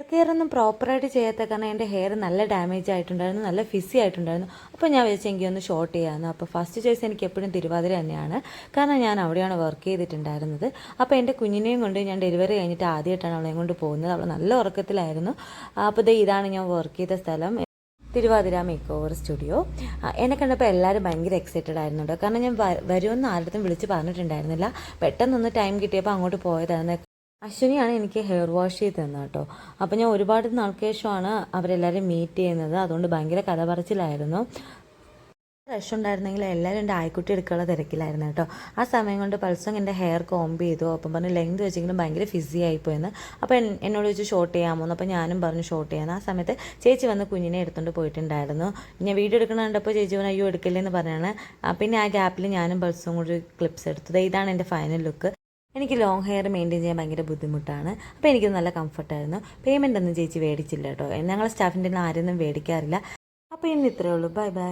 Hair care ഒന്നും പ്രോപ്പറായിട്ട് ചെയ്യാത്ത കാരണം എന്റെ ഹെയർ നല്ല ഡാമേജ് ആയിട്ടുണ്ടായിരുന്നു നല്ല ഫിസി ആയിട്ടുണ്ടായിരുന്നു. അപ്പോൾ ഞാൻ വിചാരിച്ചു എനിക്കൊന്ന് ഷോർട്ട് ചെയ്യാമെന്ന് അപ്പോൾ ഫസ്റ്റ് ചോയ്സ് എനിക്ക് എപ്പോഴും തിരുവാതിര തന്നെയാണ്. കാരണം ഞാൻ അവിടെയാണ് വർക്ക് ചെയ്തിട്ടുണ്ടായിരുന്നത്. അപ്പോൾ എന്റെ കുഞ്ഞിനെയും കൊണ്ട് ഞാൻ ഡെലിവറി കഴിഞ്ഞിട്ട് ആദ്യമായിട്ടാണ് അവളെയും കൊണ്ട് പോകുന്നത്. അവൾ നല്ല ഉറക്കത്തിലായിരുന്നു. അപ്പോൾ ദേ ഇതാണ് ഞാൻ വർക്ക് ചെയ്ത സ്ഥലം. തിരുവാതിര മേക്ക് ഓവർ സ്റ്റുഡിയോ എന്നെ കണ്ടപ്പോൾ എല്ലാവരും ഭയങ്കര എക്സൈറ്റഡ് ആയിരുന്നു കേട്ടോ കാരണം ഞാൻ വരുമെന്ന് ആരുടെ വിളിച്ച് പറഞ്ഞിട്ടുണ്ടായിരുന്നില്ല. പെട്ടെന്നൊന്ന് ടൈം കിട്ടിയപ്പോൾ അങ്ങോട്ട് പോയതായിരുന്നു അശ്വിനിയാണ് എനിക്ക് ഹെയർ വാഷ് ചെയ്ത് തന്നത് കേട്ടോ. അപ്പോൾ ഞാൻ ഒരുപാട് നാൾക്ക് ശേഷമാണ് അവരെല്ലാവരും മീറ്റ് ചെയ്യുന്നത്. അതുകൊണ്ട് ഭയങ്കര കഥ പറച്ചിലായിരുന്നു റഷ് ഉണ്ടായിരുന്നെങ്കിൽ എല്ലാവരും എന്റെ ആയിക്കുട്ടി എടുക്കാനുള്ള തിരക്കിലായിരുന്നു കേട്ടോ. ആ സമയം കൊണ്ട് പൾസം എന്റെ ഹെയർ കോംബ് ചെയ്തു. അപ്പം പറഞ്ഞു ലെങ്ത് വെച്ചെങ്കിലും ഭയങ്കര ഫിസി ആയിപ്പോയെന്ന്. അപ്പോൾ എന്നോട് വെച്ച് ഷോർട്ട് ചെയ്യാമോ? എന്ന് അപ്പോൾ ഞാനും പറഞ്ഞു ഷോർട്ട് ചെയ്യാൻ ആ സമയത്ത് ചേച്ചി വന്ന് കുഞ്ഞിനെ എടുത്തുകൊണ്ട് പോയിട്ടുണ്ടായിരുന്നു. ഞാൻ വീഡിയോ എടുക്കണ കണ്ടപ്പോൾ ചേച്ചി പറഞ്ഞു അയ്യോ എടുക്കില്ലെന്ന് പറഞ്ഞാണ് പിന്നെ ആ ഗ്യാപ്പിൽ ഞാനും പൾസും കൂടി ക്ലിപ്സ് എടുത്തത് ഇതാണ് എന്റെ ഫൈനൽ ലുക്ക് എനിക്ക് ലോങ് ഹെയർ മെയിന്റെയിൻ ചെയ്യാൻ ഭയങ്കര ബുദ്ധിമുട്ടാണ്. അപ്പോൾ എനിക്ക് നല്ല കംഫർട്ടായിരുന്നു പേയ്മെന്റ് ഒന്നും ചേച്ചി മേടിച്ചില്ല കേട്ടോ. ഞങ്ങൾ സ്റ്റാഫിന്റെ ആരെയൊന്നും മേടിക്കാറില്ല. അപ്പോൾ ഇന്ന് ഇത്രയേ ഉള്ളൂ. Bye bye